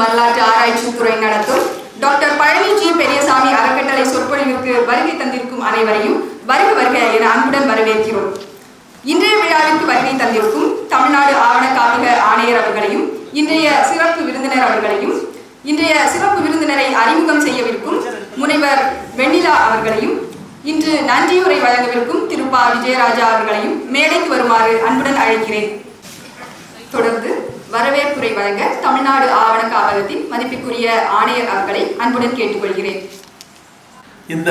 மற்றும் வரலாற்று ஆராய்ச்சி துறை நடத்தும் டாக்டர் பழனிஜி பெரியசாமி அறக்கட்டளை சொற்பொழிவுக்கு வருகை தந்திருக்கும் அனைவரையும் வருக வருக என அன்புடன் வரவேற்கிறோம். இன்றைய விழாவிற்கு வருகை தந்திருக்கும் தமிழ்நாடு ஆவண காப்பக ஆணையர் அவர்களையும் இன்றைய சிறப்பு விருந்தினர் அவர்களையும் இன்றைய சிறப்பு விருந்தினரை அறிமுகம் செய்யவிருக்கும் முனைவர் வெண்ணிலா அவர்களையும் இன்று நன்றியுரை வழங்கவிருக்கும் திருப்பா விஜயராஜா அவர்களையும் மேடைக்கு வருமாறு அன்புடன் அழைக்கிறேன். தொடர்ந்து வரவேற்புரை வழங்க தமிழ்நாடு ஆவண காவலத்தின் மதிப்பிற்குரிய ஆணையர் அவர்களை அன்புடன் கேட்டுக்கொள்கிறேன். இந்த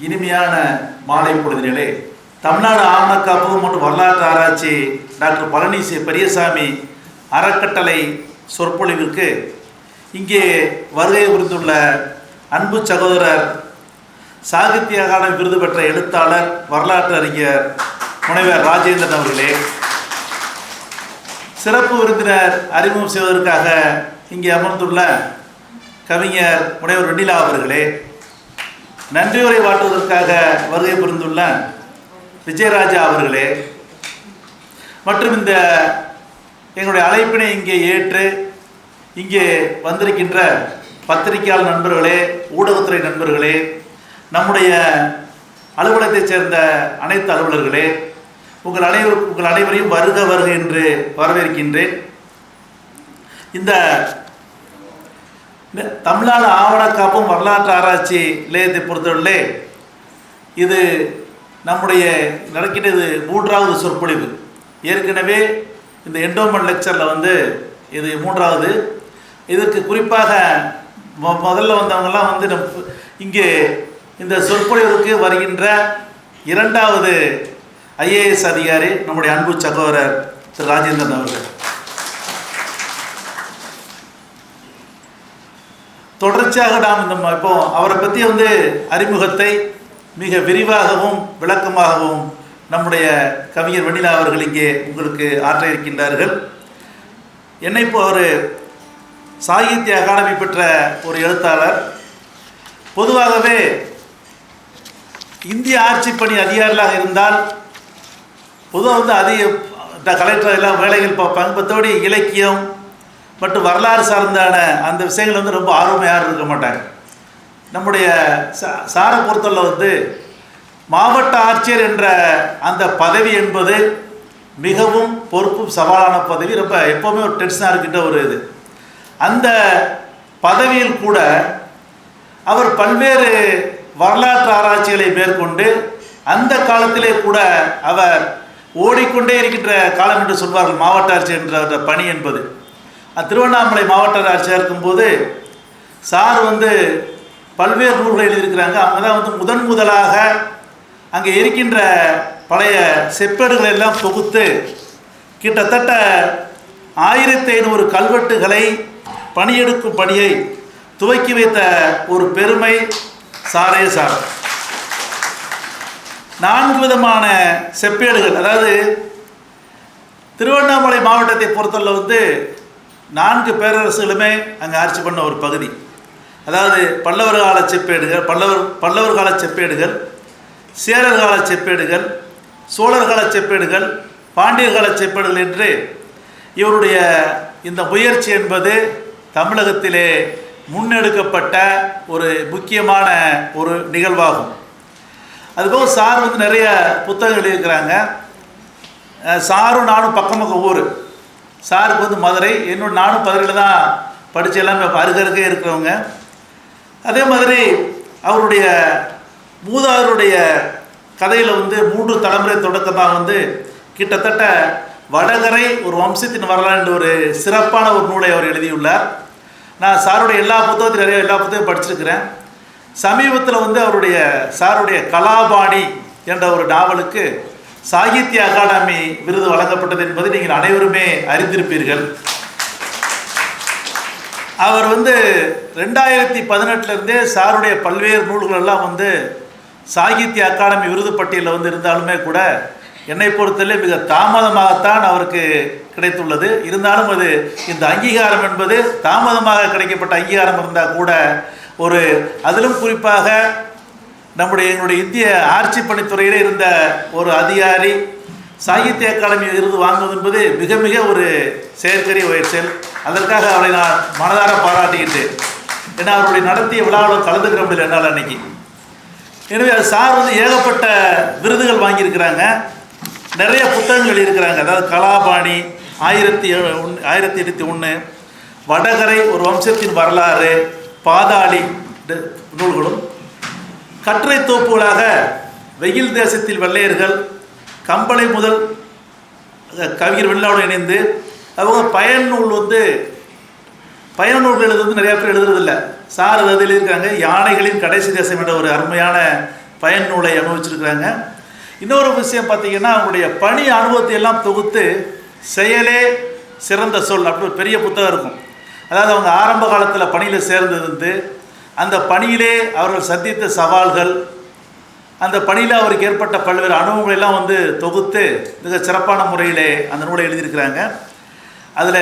இனிமையான மாலை பொழுதினிலே தமிழ்நாடு ஆவண மற்றும் வரலாற்று ஆராய்ச்சி டாக்டர் பழனிசே பெரியசாமி அறக்கட்டளை சொற்பொழிவிற்கு இங்கே வருகை புரிந்துள்ள அன்பு சகோதரர் சாகித்ய அகாடமி விருது பெற்ற எழுத்தாளர் வரலாற்று அறிஞர் முனைவர் ராஜேந்திரன் அவர்களே சிறப்பு விருந்தினர் அறிமுகம் செய்வதற்காக இங்கே அமர்ந்துள்ள கவிஞர் முனைவர் வெண்ணிலா அவர்களே நன்றியுரை வாட்டுவதற்காக வருகை புரிந்துள்ள விஜயராஜா அவர்களே மற்றும் இந்த எங்களுடைய அழைப்பினை இங்கே ஏற்று இங்கே வந்திருக்கின்ற பத்திரிகையாளர் நண்பர்களே ஊடகத்துறை நண்பர்களே நம்முடைய அலுவலகத்தைச் சேர்ந்த அனைத்து அலுவலர்களே உங்கள் அனைவரும் உங்கள் அனைவரையும் வருக வருக என்று வரவேற்கின்றேன். இந்த தமிழ்நாடு ஆவண காப்பும் வரலாற்று ஆராய்ச்சி நிலையத்தை பொறுத்தவரையிலே இது நம்முடைய நடக்கின்றது மூன்றாவது சொற்பொழிவு. ஏற்கனவே இந்த என்டோமெண்ட் லெக்சரில் வந்து இது மூன்றாவது. இதற்கு குறிப்பாக முதல்ல வந்தவங்கெல்லாம் வந்து நம் இங்கே இந்த சொற்பொழிவுக்கு வருகின்ற இரண்டாவது ஐஏஎஸ் அதிகாரி நம்முடைய அன்பு சகோதரர் திரு ராஜேந்திரன் அவர்கள். தொடர்ச்சியாக நாம் இந்த இப்போ அவரை பற்றி வந்து அறிமுகத்தை மிக விரிவாகவும் விளக்கமாகவும் நம்முடைய கவிஞர் வெண்ணிலா அவர்கள் இங்கே உங்களுக்கு ஆற்ற இருக்கின்றார்கள் என்னை இப்போ ஒரு சாகித்ய அகாடமி பெற்ற ஒரு எழுத்தாளர். பொதுவாகவே இந்திய ஆட்சி பணி அதிகாரிகளாக இருந்தால் பொதுவாக வந்து அதிக இந்த கலெக்டர் எல்லாம் வேலைகள் பார்ப்பாங்க மற்றபடி இலக்கியம் மற்றும் வரலாறு சார்ந்தான அந்த விஷயங்கள் வந்து ரொம்ப ஆர்வம் யாரும் இருக்க மாட்டாங்க நம்முடைய சா சாரை பொறுத்தவரை வந்து மாவட்ட ஆட்சியர் என்ற அந்த பதவி என்பது மிகவும் பொறுப்பும் சவாலான பதவி ரொம்ப எப்போவுமே ஒரு டென்ஷனாக இருக்கின்ற ஒரு இது. அந்த பதவியில் கூட அவர் பல்வேறு வரலாற்று ஆராய்ச்சிகளை மேற்கொண்டு அந்த காலத்திலே கூட அவர் ஓடிக்கொண்டே இருக்கின்ற காலம் என்று சொல்வார்கள் மாவட்ட ஆட்சியர் என்ற பணி என்பது. திருவண்ணாமலை மாவட்ட ஆட்சியாக இருக்கும்போது சார் வந்து பல்வேறு நூல்களை எழுதியிருக்கிறாங்க. அவங்க தான் வந்து முதன் முதலாக அங்கே இருக்கின்ற பழைய செப்பேடுகளை எல்லாம் தொகுத்து கிட்டத்தட்ட ஆயிரத்தி ஐநூறு கல்வெட்டுகளை பணியெடுக்கும் பணியை துவக்கி வைத்த ஒரு பெருமை சாரே சார். நான்கு விதமான செப்பேடுகள். அதாவது திருவண்ணாமலை மாவட்டத்தை பொறுத்தளவு வந்து நான்கு பேரரசுகளுமே அங்கே ஆட்சி பண்ண ஒரு பகுதி. அதாவது பல்லவர் கால செப்பேடுகள் பல்லவர் பல்லவர் கால செப்பேடுகள் சேரர் கால செப்பேடுகள் சோழர் கால செப்பேடுகள் பாண்டியர் கால செப்பேடுகள் என்று இவருடைய இந்த முயற்சி என்பது தமிழகத்திலே முன்னெடுக்கப்பட்ட ஒரு முக்கியமான ஒரு நிகழ்வாகும். அதுபோக சார் வந்து நிறைய புத்தகங்கள் எழுதியிருக்கிறாங்க. சாரும் நானும் பக்கம் பக்கம் ஊர். சாருக்கு வந்து மதுரை. என்னோட நானும் மதுரையில் தான் படித்து எல்லாமே அருகருகே இருக்கிறவங்க. அதே மாதிரி அவருடைய மூதாதருடைய கதையில் வந்து மூன்று தலைமுறை தொடக்கமாக வந்து கிட்டத்தட்ட வடகரை ஒரு வம்சத்தின் வரலாறு ஒரு சிறப்பான ஒரு நூலை அவர் எழுதியுள்ளார். நான் சாருடைய எல்லா புத்தகத்தையும் நிறைய எல்லா புத்தகம் படிச்சிருக்கிறேன். சமீபத்தில் வந்து அவருடைய சாருடைய கலாபாணி என்ற ஒரு நாவலுக்கு சாகித்ய அகாடமி விருது வழங்கப்பட்டது என்பது நீங்கள் அனைவருமே அறிந்திருப்பீர்கள். அவர் வந்து ரெண்டாயிரத்தி பதினெட்டுலேருந்தே சாருடைய பல்வேறு நூல்கள் எல்லாம் வந்து சாகித்ய அகாடமி விருது பட்டியலில் வந்து இருந்தாலுமே கூட என்னை பொறுத்தவரை மிக தாமதமாகத்தான் அவருக்கு கிடைத்துள்ளது. இருந்தாலும் அது இந்த அங்கீகாரம் என்பது தாமதமாக கிடைக்கப்பட்ட அங்கீகாரம் இருந்தால் கூட ஒரு அதிலும் குறிப்பாக நம்முடைய எங்களுடைய இந்திய ஆட்சி பணித்துறையில் இருந்த ஒரு அதிகாரி சாகித்ய அகாடமி விருது வாங்குவது என்பது மிக மிக ஒரு செயற்கரிய செயல் அதற்காக அவரை நான் மனதார பாராட்டுகின்றேன் ஏன்னா அவருடைய நடத்திய விழாவில் கலந்துக்கிற முடியல என்னால் அன்னைக்கு. எனவே அது சார் வந்து ஏகப்பட்ட விருதுகள் வாங்கியிருக்கிறாங்க. நிறைய புத்தகங்கள் எழுதியிருக்கிறாங்க அதாவது கலாபாணி ஆயிரத்தி ஏழு- ஆயிரத்தி எண்ணூற்றி ஒன்று வடகரை ஒரு வம்சத்தின் வரலாறு பாதாளி நூல்களும் கற்றை தோப்புகளாக வெயில் தேசத்தில் வெள்ளையர்கள் கம்பளை முதல் கவிஞர் வெள்ளாவோடு இணைந்து அவங்க பயன் நூல் வந்து பயண நூல்கள் எழுது வந்து நிறையா பேர் எழுதுறதில்ல சார் அது எழுதியிருக்காங்க. யானைகளின் கடைசி தேசம் என்ற ஒரு அருமையான பயன் நூலை அனுபவிச்சிருக்கிறாங்க. இன்னொரு விஷயம் பார்த்தீங்கன்னா அவங்களுடைய பணி அனுபவத்தை எல்லாம் தொகுத்து செயலே சிறந்த சொல் அப்படி ஒரு பெரிய புத்தகம் இருக்கும். அதாவது அவங்க ஆரம்ப காலத்தில் பணியில் சேர்ந்திருந்து அந்த பணியிலே அவர்கள் சந்தித்த சவால்கள் அந்த பணியில் அவருக்கு ஏற்பட்ட பல்வேறு அனுபவங்களெல்லாம் வந்து தொகுத்து மிக சிறப்பான முறையிலே அந்த நூலை எழுதியிருக்கிறாங்க. அதில்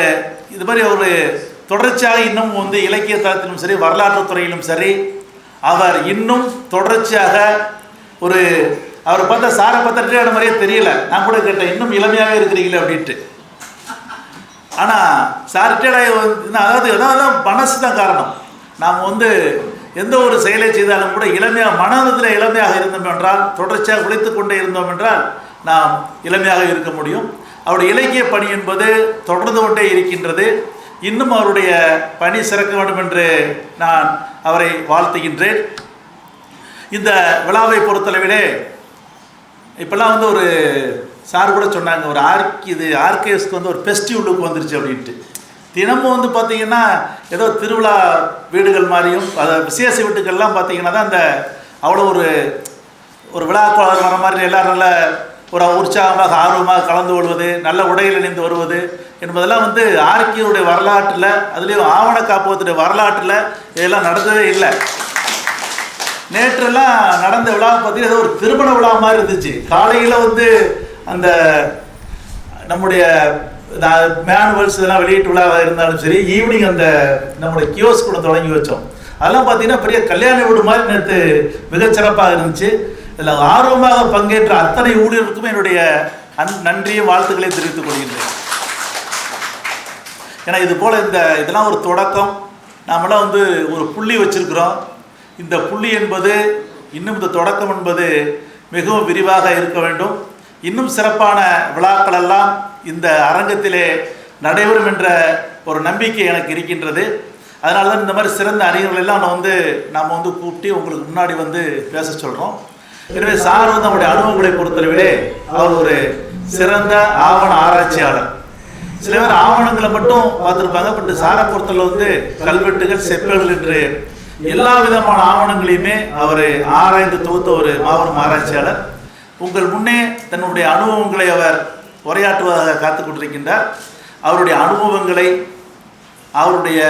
இது மாதிரி ஒரு தொடர்ச்சியாக இன்னும் வந்து இலக்கிய தளத்திலும் சரி வரலாற்று துறையிலும் சரி அவர் இன்னும் தொடர்ச்சியாக ஒரு அவரை பார்த்தா சாரை பார்த்தா மாதிரியே தெரியல. நான் கூட கேட்டேன் இன்னும் இளமையாகவே இருக்கிறீங்களே அப்படின்ட்டு. ஆனால் சார் ரிட்டையர்ட் ஆகி வந்து அதாவது அதாவது மனசு தான் காரணம். நாம் வந்து எந்த ஒரு செயலை செய்தாலும் கூட இளமையாக மனதில் இளமையாக இருந்தோம் என்றால் தொடர்ச்சியாக உழைத்து கொண்டே இருந்தோம் என்றால் நாம் இளமையாக இருக்க முடியும். அவருடைய இலக்கிய பணி என்பது தொடர்ந்து கொண்டே இருக்கின்றது. இன்னும் அவருடைய பணி சிறக்க வேண்டும் என்று நான் அவரை வாழ்த்துகின்றேன். இந்த விழாவை பொறுத்தளவிலே இப்போல்லாம் வந்து ஒரு சார் கூட சொன்னாங்க ஒரு ஆர்க் இது ஆர்கேஸ்க்கு வந்து ஒரு ஃபெஸ்டிவ் லுக் வந்துருச்சு அப்படின்ட்டு. தினமும் வந்து பார்த்தீங்கன்னா ஏதோ திருவிழா வீடுகள் மாதிரியும் அதை விசேஷ வீட்டுக்கள்லாம் பார்த்தீங்கன்னா தான் அந்த அவ்வளோ ஒரு ஒரு விழா கோலம் வர மாதிரி எல்லாரும் நல்ல ஒரு உற்சாகமாக ஆர்வமாக கலந்து கொள்வது நல்ல உடையில் இணைந்து வருவது என்பதெல்லாம் வந்து ஆர்கியோடைய வரலாற்றில் அதுலேயும் ஆவண காப்பகத்துடைய வரலாற்றில் இதெல்லாம் நடந்ததே இல்லை. நேற்றெல்லாம் நடந்த விழா பார்த்தீங்கன்னா ஏதோ ஒரு திருமண விழா மாதிரி இருந்துச்சு. காலையில் வந்து அந்த நம்முடைய மேனுவல்ஸ் இதெல்லாம் வெளியீட்டு விழாவாக இருந்தாலும் சரி ஈவினிங் அந்த நம்முடைய கியோஸ் கூட தொடங்கி வச்சோம். அதெல்லாம் பார்த்தீங்கன்னா பெரிய கல்யாண வீடு மாதிரி நேற்று மிகச்சிறப்பாக இருந்துச்சு. இதில் ஆர்வமாக பங்கேற்ற அத்தனை ஊழியர்களுக்கும் என்னுடைய அன் நன்றியும் வாழ்த்துக்களையும் தெரிவித்துக் கொள்கின்றேன். ஏன்னா இது போல் இந்த இதெல்லாம் ஒரு தொடக்கம். நாமெல்லாம் வந்து ஒரு புள்ளி வச்சிருக்கிறோம். இந்த புள்ளி என்பது இன்னும் இந்த தொடக்கம் என்பது மிகவும் விரிவாக இருக்க வேண்டும். இன்னும் சிறப்பான விழாக்கள் எல்லாம் இந்த அரங்கத்திலே நடைபெறும் என்ற ஒரு நம்பிக்கை எனக்கு இருக்கின்றது. அதனால தான் இந்த மாதிரி சிறந்த அறிஞர்கள் எல்லாம் நான் வந்து நாம் வந்து கூப்பிட்டு உங்களுக்கு முன்னாடி வந்து பேச சொல்கிறோம் எனவே சார் வந்து நம்முடைய அனுபவங்களை பொறுத்தளவிலே அவர் ஒரு சிறந்த ஆவண ஆராய்ச்சியாளர். சில பேர் ஆவணங்களை மட்டும் பார்த்துருப்பாங்க பட் சாரை பொறுத்தல வந்து கல்வெட்டுகள் செப்பல்கள் என்று எல்லா விதமான ஆவணங்களையுமே அவர் ஆராய்ந்து தொகுத்த ஒரு மாபெரும் ஆராய்ச்சியாளர். உங்கள் முன்னே தன்னுடைய அனுபவங்களை அவர் உரையாற்றுவதாக காத்துக் கொண்டிருக்கின்றார். அவருடைய அனுபவங்களை அவருடைய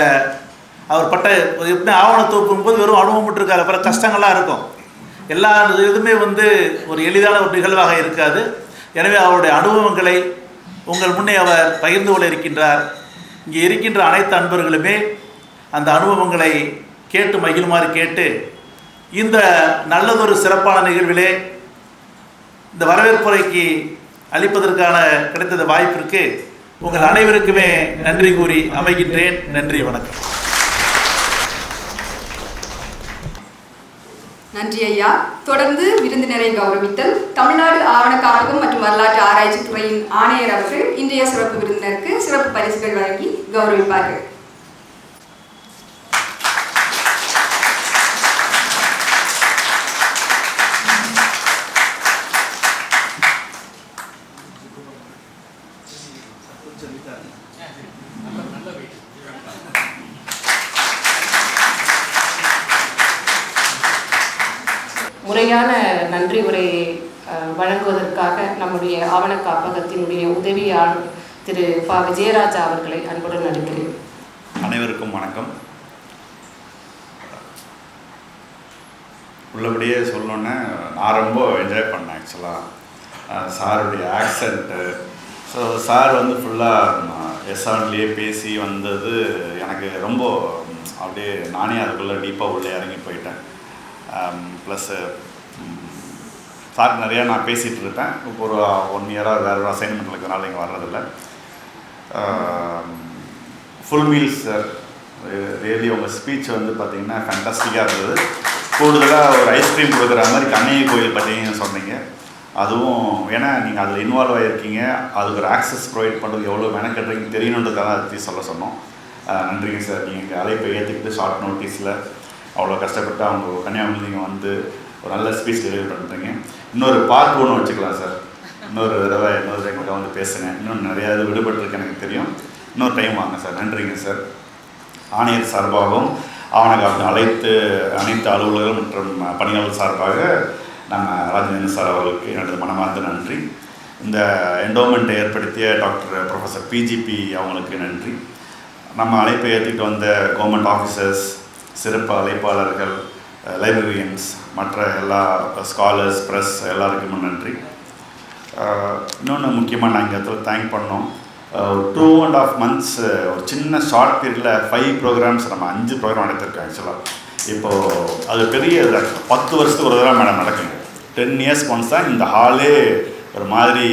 அவர் பட்ட எப்படி ஆவண போது வெறும் அனுபவம் மட்டும் இருக்காது. கஷ்டங்கள்லாம் இருக்கும். எல்லா இதுவுமே வந்து ஒரு எளிதான ஒரு நிகழ்வாக இருக்காது. எனவே அவருடைய அனுபவங்களை உங்கள் முன்னே அவர் பகிர்ந்து கொள்ள இருக்கின்றார். இங்கே இருக்கின்ற அனைத்து அன்பர்களுமே அந்த அனுபவங்களை கேட்டு மகிழுமாறு கேட்டு இந்த நல்லதொரு சிறப்பான நிகழ்விலே இந்த வரவேற்புரைக்கு அளிப்பதற்கான கிடைத்த வாய்ப்பிற்கு உங்கள் அனைவருக்குமே நன்றி கூறி அமைகின்றேன். நன்றி வணக்கம். நன்றி ஐயா. தொடர்ந்து விருந்தினரை கௌரவித்தல். தமிழ்நாடு ஆவண மற்றும் வரலாற்று ஆராய்ச்சி துறையின் ஆணையர் அவர்கள் இன்றைய சிறப்பு விருந்தினருக்கு சிறப்பு பரிசுகள் வழங்கி கௌரவிப்பார்கள். முறையான நன்றி அஹ், வழங்குவதற்காக நம்முடைய ஆவண காப்பகத்தினுடைய உதவியாளர் திரு ப. விஜயராஜா அவர்களை அன்புடன் அழைக்கிறேன். அனைவருக்கும் வணக்கம். உள்ளபடியே சொல்லணுன்னா நான் ரொம்ப என்ஜாய் பண்ணேன் ஆக்சுவலாக சாருடைய ஆக்சண்ட்டு ஸோ சார் வந்து ஃபுல்லாக எஸ்ஆர்லேயே பேசி வந்தது எனக்கு ரொம்ப அப்படியே நானே அதுக்குள்ளே டீப்பாக உள்ளே இறங்கி போயிட்டேன். Um, ப்ளஸ்ஸு சார் நிறையா நான் பேசிகிட்டு இருப்பேன். இப்போ ஒரு ஒன் இயராக வேறு ஒரு அசைன்மெண்ட் இருக்கிறனால இங்கே வர்றதில்லை. ஃபுல் மீல்ஸ் சார் ரியலி உங்கள் ஸ்பீச் வந்து பார்த்தீங்கன்னா ஃபேண்டாஸ்டிக்காக இருந்தது. கூடுதலாக ஒரு ஐஸ்கிரீம் கொடுக்குற மாதிரி கண்ணைய கோயில் பற்றி சொன்னீங்க. அதுவும் ஏன்னா நீங்கள் அதில் இன்வால்வ் ஆகிருக்கீங்க அதுக்கு ஒரு ஆக்சஸ் ப்ரொவைட் பண்ணுறது எவ்வளோ மெனக்கட்டுறீங்க தெரியணுன்றதுக்காக அதை பற்றி சொல்ல சொன்னோம். நன்றிங்க சார் நீங்கள் அழைப்பை ஏற்றுக்கிட்டு ஷார்ட் நோட்டீஸில் அவ்வளோ கஷ்டப்பட்டு அவங்க கன்னியாகுமரி நீங்கள் வந்து ஒரு நல்ல ஸ்பீச் டெலிவரி பண்ணுறீங்க இன்னொரு பார்ட் ஒன்று வச்சுக்கலாம் சார் இன்னொரு தடவை இன்னொரு எங்கள்கிட்ட வந்து பேசுங்க. இன்னும் நிறையா இது விடுபட்டிருக்கு எனக்கு தெரியும். இன்னொரு டைம் வாங்க சார் நன்றிங்க சார் ஆணையர் சார்பாகவும் ஆவணக்காப்பு அனைத்து அனைத்து அலுவலர்கள் மற்றும் பணியாளர் சார்பாக நம்ம ராஜேந்திரன் சார் அவர்களுக்கு எனது மனமார்ந்த நன்றி. இந்த என்டோமெண்ட்டை ஏற்படுத்திய டாக்டர் ப்ரொஃபஸர் பிஜிபி அவங்களுக்கு நன்றி. நம்ம அழைப்பை ஏற்றிட்டு வந்த கவர்மெண்ட் ஆஃபீஸர்ஸ் சிறப்பு அழைப்பாளர்கள் லைப்ரரியன்ஸ் மற்ற எல்லா ஸ்காலர்ஸ் ப்ரெஸ் எல்லாருக்குமே நன்றி. இன்னொன்று முக்கியமாக நாங்கள் இடத்துல தேங்க் பண்ணோம். ஒரு டூ அண்ட் ஆஃப் மந்த்ஸ் ஒரு சின்ன ஷார்ட் பீரியடில் ஃபைவ் ப்ரோக்ராம்ஸ் நம்ம அஞ்சு ப்ரோக்ராம் நடத்திருக்கோம் ஆக்சுவலாக இப்போது அது பெரிய பத்து வருஷத்துக்கு ஒரு தடவை மேடம் நடக்குங்க. டென் இயர்ஸ் ஒன்ஸ் தான் இந்த ஹாலே ஒரு மாதிரி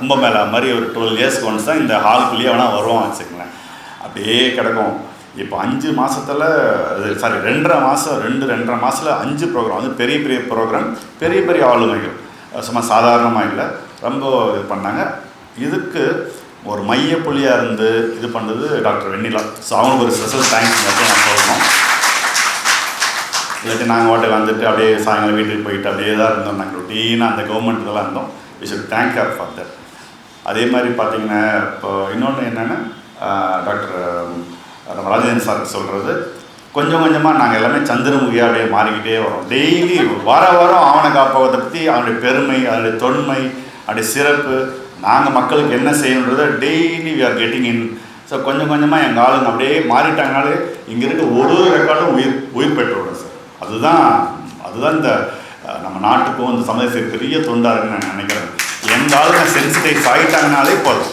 கும்பமேளா மாதிரி ஒரு டுவெல் இயர்ஸ்க்கு ஒன்ஸ் தான் இந்த ஹாலுக்குள்ளேயே வேணால் வருவோம் வச்சுக்கங்களேன். அப்படியே கிடக்கும். இப்போ அஞ்சு மாதத்தில் சாரி ரெண்டரை மாதம் ரெண்டு ரெண்டரை மாதத்தில் அஞ்சு ப்ரோக்ராம் வந்து பெரிய பெரிய ப்ரோக்ராம் பெரிய பெரிய ஆளுமைகள். சும்மா சாதாரணமாக இல்லை. ரொம்ப இது பண்ணாங்க. இதுக்கு ஒரு மைய புள்ளியாக இருந்து இது பண்ணது டாக்டர் வெண்ணிலா. ஸோ அவங்களுக்கு ஒரு ஸ்பெஷல் தேங்க்ஸ் மட்டும் நான் சொல்லணும். இல்லாட்டி நாங்கள் வாட்டுக்கு வந்துட்டு அப்படியே சாயங்காலம் வீட்டுக்கு போயிட்டு அப்படியே தான் இருந்தோம். நாங்கள் ரொட்டீனாக அந்த கவர்மெண்ட் இதெல்லாம் இருந்தோம். We should thank her for that அதே மாதிரி பார்த்தீங்கன்னா இப்போ இன்னொன்று என்னென்னா டாக்டர் நம்ம ராஜேந்திரன் சார் சொல்கிறது கொஞ்சம் கொஞ்சமாக நாங்கள் எல்லாமே சந்திரமுகியாக அப்படியே மாறிக்கிட்டே வரோம். டெய்லி வர வாரம் ஆவண காப்பகத்தை பற்றி அவனுடைய பெருமை அதனுடைய தொன்மை அதனுடைய சிறப்பு நாங்கள் மக்களுக்கு என்ன செய்யணுன்றதை daily we are getting in so கொஞ்சம் கொஞ்சமாக எங்கள் ஆளுங்க அப்படியே மாறிட்டாங்கனாலே இங்கே இருக்க ஒரு ஒரு ரெக்கார்டும் உயிர் உயிர் பெற்றுவிடும் சார் அதுதான் அதுதான் இந்த நம்ம நாட்டுக்கும் இந்த சமுதாயத்துக்கு பெரிய தொண்டாக இருக்குன்னு நான் நினைக்கிறேன். எந்த ஆளுங்க சென்சிட்டிவ் ஆகிட்டாங்கனாலே போதும்.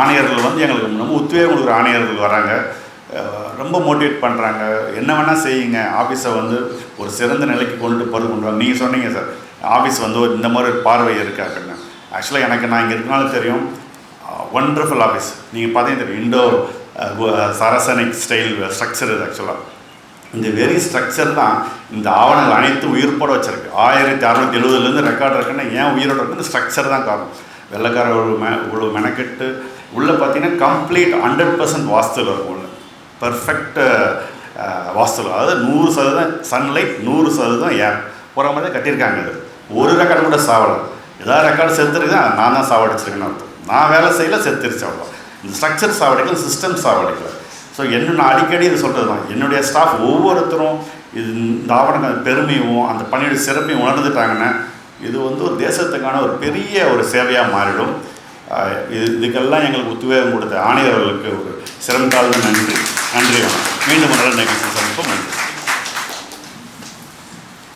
ஆணையர்கள் வந்து எங்களுக்கு ரொம்ப உத்வேகம் கொடுக்குற ஆணையர்கள் வராங்க. ரொம்ப மோட்டிவேட் பண்ணுறாங்க என்ன வேணால் செய்யுங்க. ஆஃபீஸை வந்து ஒரு சிறந்த நிலைக்கு கொண்டு போகிறது கொண்டு வாங்க. நீங்கள் சொன்னீங்க சார். ஆஃபீஸ் வந்து ஒரு இந்த மாதிரி ஒரு பார்வை இருக்காக்குன்னு ஆக்சுவலாக எனக்கு நான் இங்கே இருக்கனாலும் தெரியும். ஒண்டர்ஃபுல் ஆஃபீஸ் நீங்கள் பார்த்தீங்கன்னா தெரியும். இண்டோ சரசனிக் ஸ்டைல் ஸ்ட்ரக்சர் இது ஆக்சுவலாக இந்த வெரி ஸ்ட்ரக்சர் தான் இந்த ஆவணங்கள் அனைத்து உயிர்ப்போட வச்சிருக்கு. ஆயிரத்தி அறுநூத்தி எழுபதுலேருந்து ரெக்கார்டு இருக்குன்னா ஏன் உயிரோட இருக்குன்னு ஸ்ட்ரக்சர் தான் காரணம். வெள்ளைக்கார மெ இவ்வளோ மெனக்கெட்டு உள்ளே பார்த்தீங்கன்னா கம்ப்ளீட் ஹண்ட்ரட் பர்சன்ட் வாஸ்துவில் இருக்கும் உள்ள. பர்ஃபெக்ட் வாஸ்துவில் அதாவது நூறு சதவீதம் சன்லைட் நூறு சதவீதம் ஏர் போகிற மாதிரி தான் கட்டியிருக்காங்க அது ஒரு ரெக்கார்டு கூட சாவலை. ஏதாவது ரெக்கார்டு செத்துருக்குதா? நான் தான் சாவடிச்சிருக்கேன்னு அர்த்தம். நான் வேலை செய்யல செத்துருச்சு அவ்வளோ இந்த ஸ்ட்ரக்சர் சாவடிக்கல சிஸ்டம் சாவடிக்கல. ஸோ என்ன நான் அடிக்கடி இது சொல்கிறது தான் என்னுடைய ஸ்டாஃப் ஒவ்வொருத்தரும் இது இந்த ஆவணங்கள் பெருமையும் அந்த பணியோட சிறப்பையும் உணர்ந்துட்டாங்கன்னா இது வந்து ஒரு தேசத்துக்கான ஒரு பெரிய ஒரு சேவையாக மாறிடும். இது இதுக்கெல்லாம் எங்களுக்கு உத்வேகம் கொடுத்த ஆணையர்களுக்கு ஒரு சிறந்த நன்றி. நன்றி. மீண்டும் ஒரு நல்ல நிகழ்ச்சி சந்திப்போம். நன்றி.